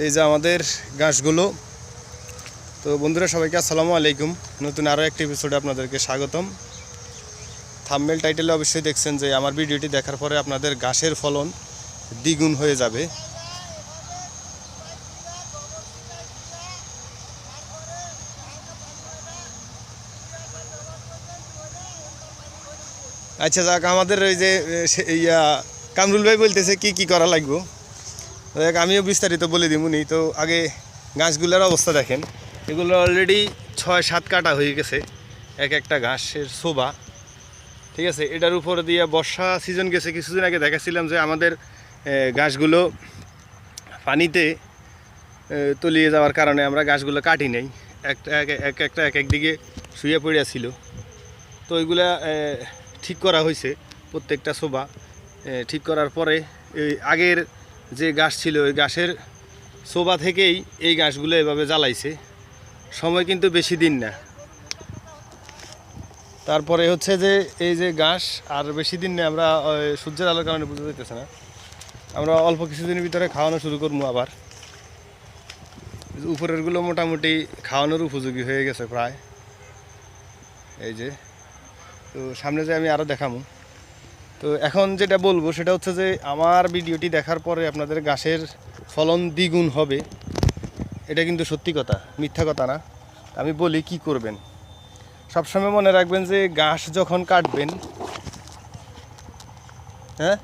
এই যে আমাদের ঘাসগুলো। তো বন্ধুরা, সবাইকে আসসালামু আলাইকুম। নতুন আরও একটি এপিসোডে আপনাদেরকে স্বাগতম। থাম্বেল টাইটেলে অবশ্যই দেখছেন যে আমার ভিডিওটি দেখার পরে আপনাদের ঘাসের ফলন দ্বিগুণ হয়ে যাবে। আচ্ছা যাক, আমাদের ওই যে ইয়া, কামরুল ভাই বলতেছে কি কি করা লাগবে? দেখ আমিও বিস্তারিত বলে দিবনি তো আগে গাছগুলোর অবস্থা দেখেন। এগুলো অলরেডি ছয়, সাত কাটা হয়ে গেছে। এক একটা ঘাসের শোভা। ঠিক আছে? এটার উপর দিয়ে বর্ষা সিজন গেছে। কিছুদিন আগে দেখাচ্ছিলাম যে আমাদের গাছগুলো পানিতে তলিয়ে যাওয়ার কারণে আমরা গাছগুলো কাটি নেই। একটা এক এক একটা এক একদিকে শুয়ে পড়িয়াছিল তো ওইগুলা ঠিক করা হয়েছে প্রত্যেকটা শোভা। ঠিক করার পরে, এই আগের যে গাছ ছিল, ওই গাছের শোভা থেকেই এই গাছগুলো এভাবে জ্বালাইছে। সময় কিন্তু বেশি দিন না। তারপরে হচ্ছে যে এই যে ঘাস আর বেশি দিন নেই, আমরা সূর্যের আলোর কারণে বুঝতে পারতেছে না। আমরা অল্প কিছুদিনের ভিতরে খাওয়ানো শুরু করব আবার। উপরেরগুলো মোটামুটি খাওয়ানোর উপযোগী হয়ে গেছে প্রায়। এই যে, তো সামনে যে আমি আরও দেখাবো তো এখন যেটা বলব সেটা হচ্ছে যে আমার ভিডিওটি দেখার পরে আপনাদের গাছের ফলন দ্বিগুণ হবে। এটা কিন্তু সত্যি কথা, মিথ্যা কথা না। আমি বলি কি করবেন? সবসময় মনে রাখবেন যে ঘাস যখন কাটবেন হ্যাঁ?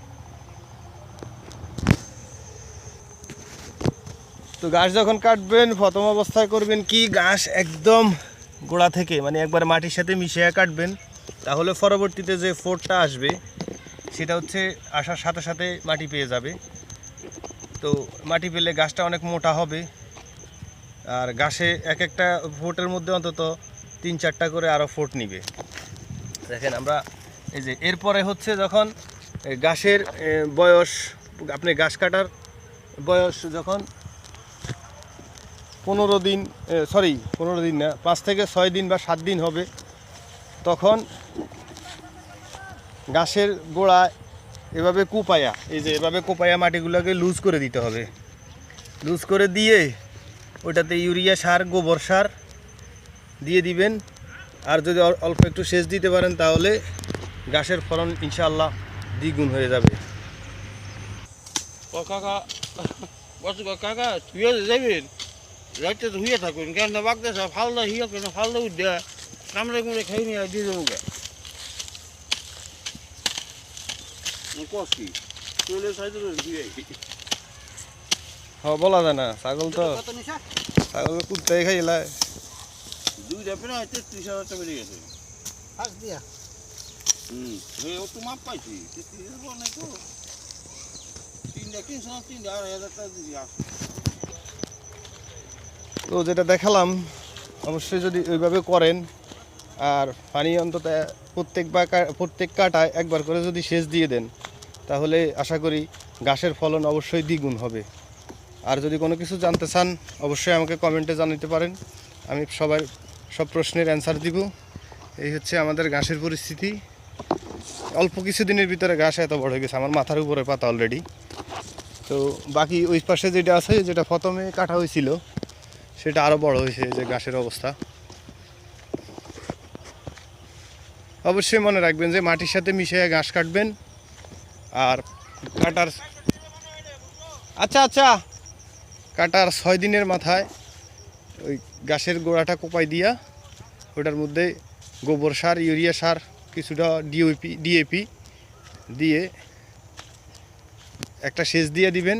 তো গাছ যখন কাটবেন, প্রথম অবস্থায় করবেন কি ঘাস একদম গোড়া থেকে মানে একবার মাটির সাথে মিশিয়ে কাটবেন। তাহলে পরবর্তীতে যে ফোরটা আসবে সেটা হচ্ছে আসার সাথে সাথে মাটি পেয়ে যাবে। তো মাটি পেলে গাছটা অনেক মোটা হবে। আর গাছে এক একটা ফোটের মধ্যে অন্তত তিন চারটা করে আরও ফোট নিবে। দেখেন আমরা এই যে এরপরে হচ্ছে যখন গাছের বয়স, আপনি গাছ কাটার বয়স যখন পনেরো দিন সরি, পনেরো দিন না, পাঁচ থেকে ছয় দিন বা সাত দিন হবে, তখন গাছের গোড়া এভাবে কুপায়া, এই যে এভাবে কুপায়া মাটিগুলোকে লুজ করে দিতে হবে। লুজ করে দিয়ে ওটাতে ইউরিয়া সার, গোবর সার দিয়ে দিবেন। আর যদি অল্প একটু সেচ দিতে পারেন তাহলে গাছের ফলন ইনশাল্লাহ দ্বিগুণ হয়ে যাবে। কাকা কাকা তো থাকুন, কেন ফালদা হিয়া কেন ফালদা উঠে কামড়ে কুমড়ে খাই নিয়ে দিয়ে দেবো কষ্টি চলে সাইতে দিয়ে হ বলা যায় না ছাগল তো। কত নিশা ছাগল কুত্তাই খাইলায় দুইটা প্রায় তেত্রিশ হাজার টাকা বেরিয়ে গেছে। ফাঁস দিয়া। হুম ও তো মাপ পাইছি তেত্রিশ হাজার নাই তো। তিনটা কিনছো না তিনটা আড়াই হাজার টাকা দিদি আসো তো যেটা দেখালাম অবশ্যই যদি ওইভাবে করেন আর পানি অন্তত প্রত্যেক বা প্রত্যেক কাটায় একবার করে যদি সেচ দিয়ে দেন, তাহলে আশা করি গাছের ফলন অবশ্যই দ্বিগুণ হবে। আর যদি কোনো কিছু জানতে চান, অবশ্যই আমাকে কমেন্টে জানাতে পারেন। আমি সবার, সব প্রশ্নের অ্যান্সার দিব। এই হচ্ছে আমাদের ঘাসের পরিস্থিতি। অল্প কিছু দিনের ভিতরে ঘাস এত বড় হয়ে গেছে, আমার মাথার উপরে পাতা অলরেডি তো বাকি ওই পাশে যেটা আছে, যেটা প্রথমে কাটা হয়েছিল, সেটা আরও বড় হয়েছে, যে গাছের অবস্থা। অবশ্যই মনে রাখবেন যে মাটির সাথে মিশিয়ে ঘাস কাটবেন। আর কাটার আচ্ছা আচ্ছা। কাটার ছয় দিনের মাথায় ওই গাছের গোড়াটা কোপাই দিয়া ওটার মধ্যে গোবর সার, ইউরিয়া সার, কিছুটা ডিওপি ডিএপি দিয়ে একটা সেচ দিয়ে দিবেন।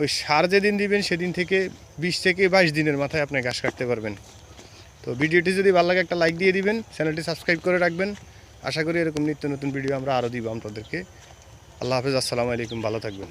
ওই সার যেদিন দিবেন সেদিন থেকে বিশ থেকে বাইশ দিনের মাথায় আপনি ঘাস কাটতে পারবেন। তো ভিডিওটি যদি ভালো লাগে একটা লাইক দিয়ে দিবেন চ্যানেলটি সাবস্ক্রাইব করে রাখবেন। আশা করি এরকম নিত্য নতুন ভিডিও আমরা আরও দিব আপনাদেরকে। আল্লাহ হাফেজ, আসসালামু আলাইকুম, ভালো থাকবেন।